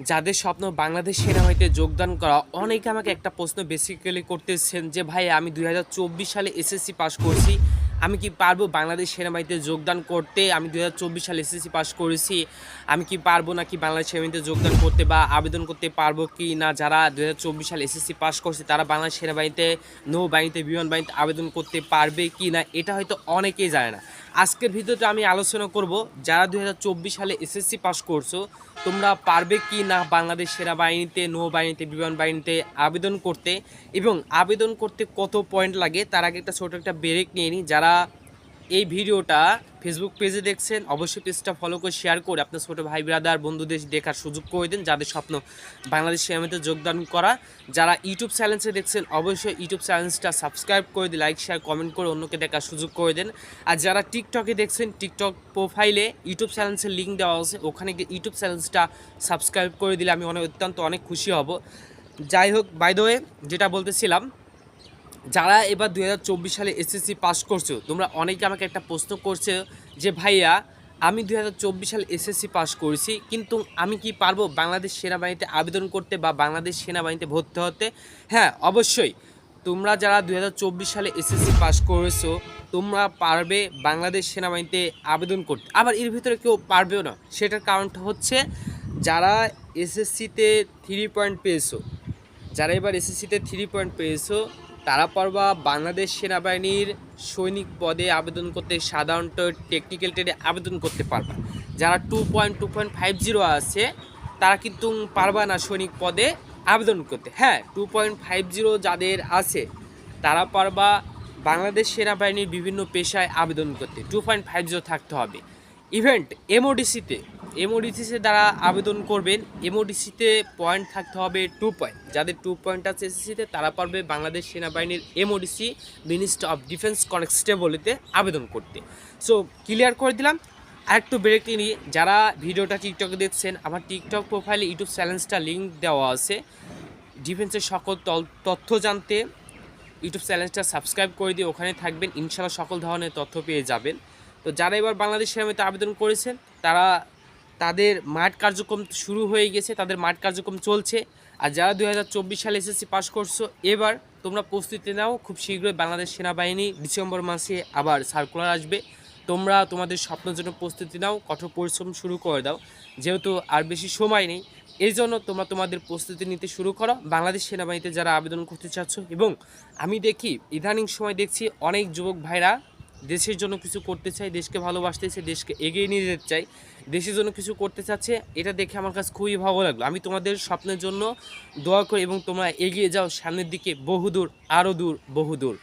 যাদের স্বপ্ন বাংলাদেশ সেনাবাহিনীতে যোগদান করা, অনেকে আমাকে একটা প্রশ্ন বেসিক্যালি করতেছেন যে, ভাই, আমি দুই হাজার চব্বিশ সালে এসএসসি পাস করছি, আমি কি পারব বাংলাদেশ সেনাবাহিনীতে যোগদান করতে? আমি দু হাজার চব্বিশ সালে এসএসসি পাস করেছি, আমি কি পারব নাকি বাংলাদেশ সেনাবাহিনীতে যোগদান করতে বা আবেদন করতে পারব কি না? যারা দু হাজার চব্বিশ সালে এসএসসি পাস করছে, তারা বাংলাদেশ সেনাবাহিনীতে নৌবাহিনীতে বিমান বাহিনীতে আবেদন করতে পারবে কি না? এটা হয়তো অনেকেই জানে না। আজকের ভিডিওতে আমি আলোচনা করব যারা দু হাজার চব্বিশ সালে এসএসসি পাস করছ, তোমরা পারবে কি না বাংলাদেশ সেনাবাহিনীতে, নৌবাহিনীতে বিমান বাহিনীতে আবেদন করতে? এবং আবেদন করতে কত পয়েন্ট লাগে? তার আগে একটা ছোটো একটা ব্রেক নিয়ে নিই। যারা এই ভিডিওটা ফেসবুক পেজে দেখছেন, অবশ্যই পেজটা ফলো করে শেয়ার করে আপনার ছোটো ভাই ব্রাদার বন্ধুদের দেখার সুযোগ করে দিন, যাদের স্বপ্ন বাংলাদেশ সেনাবাহিনীতে যোগদান করা। যারা ইউটিউব চ্যানেলসে দেখছেন, অবশ্যই ইউটিউব চ্যানেলসটা সাবস্ক্রাইব করে দিন লাইক শেয়ার কমেন্ট করে অন্যকে দেখার সুযোগ করে দেন। আর যারা টিকটকে দেখছেন টিকটক প্রোফাইলে ইউটিউব চ্যানেলসের লিঙ্ক দেওয়া আছে, ওখানে গিয়ে ইউটিউব চ্যানেলসটা সাবস্ক্রাইব করে দিলে আমি অনেক, অত্যন্ত অনেক খুশি হব। যাই হোক বাই দ্য যেটা বলতেছিলাম যারা এবার দু হাজার চব্বিশ সালে এসএসসি পাস করছ, তোমরা অনেকে আমাকে একটা প্রশ্ন করছে যে, ভাইয়া, আমি দু হাজার চব্বিশ সালে এসএসসি পাস করেছি, কিন্তু আমি কি পারব বাংলাদেশ সেনাবাহিনীতে আবেদন করতে বা বাংলাদেশ সেনাবাহিনীতে ভর্তি হতে? হ্যাঁ অবশ্যই। তোমরা যারা দু হাজার চব্বিশ সালে এসএসসি পাস করেছ, তোমরা পারবে বাংলাদেশ সেনাবাহিনীতে আবেদন করতে। আবার এর ভিতরে কেউ পারবেও না। সেটার কারণটা হচ্ছে, যারা এসএসসিতে থ্রি পয়েন্ট পেয়েছ, যারা এবার এসএসসিতে থ্রি পয়েন্ট পেয়েছ তারা পারবা বাংলাদেশ সেনাবাহিনীর সৈনিক পদে আবেদন করতে সাধারণত টেকনিক্যাল ট্রেডে আবেদন করতে পারবা। যারা two point two point five zero আছে, তারা কিন্তু পারবা না সৈনিক পদে আবেদন করতে। হ্যাঁ টু পয়েন্ট ফাইভ জিরো যাদের আছে, তারা পারবা বাংলাদেশ সেনাবাহিনীর বিভিন্ন পেশায় আবেদন করতে। টু পয়েন্ট ফাইভ জিরো থাকতে হবে। ইভেন্ট এমওডিসিতে এমওডিসিতে দ্বারা আবেদন করবেন। এমওডিসিতে পয়েন্ট থাকতে হবে টু পয়েন্ট যাদের টু পয়েন্ট আছে এসএসসিতে তারা পারবে বাংলাদেশ সেনাবাহিনীর এমওডিসি মিনিস্টার অফ ডিফেন্স কনস্টেবলিতে আবেদন করতে। সো ক্লিয়ার করে দিলাম। আর একটু ব্রেক নিয়ে যারা ভিডিওটা টিকটকে দেখছেন, আমার টিকটক প্রোফাইলে ইউটিউব চ্যানেলসটা লিঙ্ক দেওয়া আছে। ডিফেন্সের সকল তথ্য জানতে ইউটিউব চ্যানেলটা সাবস্ক্রাইব করে দিয়ে ওখানে থাকবেন। ইনশাল্লাহ সকল ধরনের তথ্য পেয়ে যাবেন। তো, যারা এবার বাংলাদেশ সেনাবাহিনীতে আবেদন করেছেন, তারা তাদের মাঠ কার্যক্রম শুরু হয়ে গেছে, তাদের মাঠ কার্যক্রম চলছে। আর যারা দু হাজার চব্বিশ সালে এসএসসি পাস করছ, এবার তোমরা প্রস্তুতি নাও, খুব শীঘ্রই বাংলাদেশ সেনাবাহিনী ডিসেম্বর মাসে আবার সার্কুলার আসবে। তোমরা তোমাদের স্বপ্নের জন্য প্রস্তুতি নাও, কঠোর পরিশ্রম শুরু করে দাও। যেহেতু আর বেশি সময় নেই এই জন্য তোমরা তোমাদের প্রস্তুতি নিতে শুরু করো। বাংলাদেশ সেনাবাহিনীতে যারা আবেদন করতে চাচ্ছ, এবং আমি দেখি ইদানিং সময় দেখছি অনেক যুবক ভাইরা দেশের জন্য কিছু করতে চাই, দেশকে ভালোবাসতে চাই, দেশকে এগিয়ে নিয়ে যেতে চাই, দেশের জন্য কিছু করতে চাচ্ছে, এটা দেখে আমার কাছে খুবই ভালো লাগল। আমি তোমাদের স্বপ্নের জন্য দোয়া করি এবং তোমরা এগিয়ে যাও, সামনের দিকে বহুদূর আরও দূর, বহুদূর।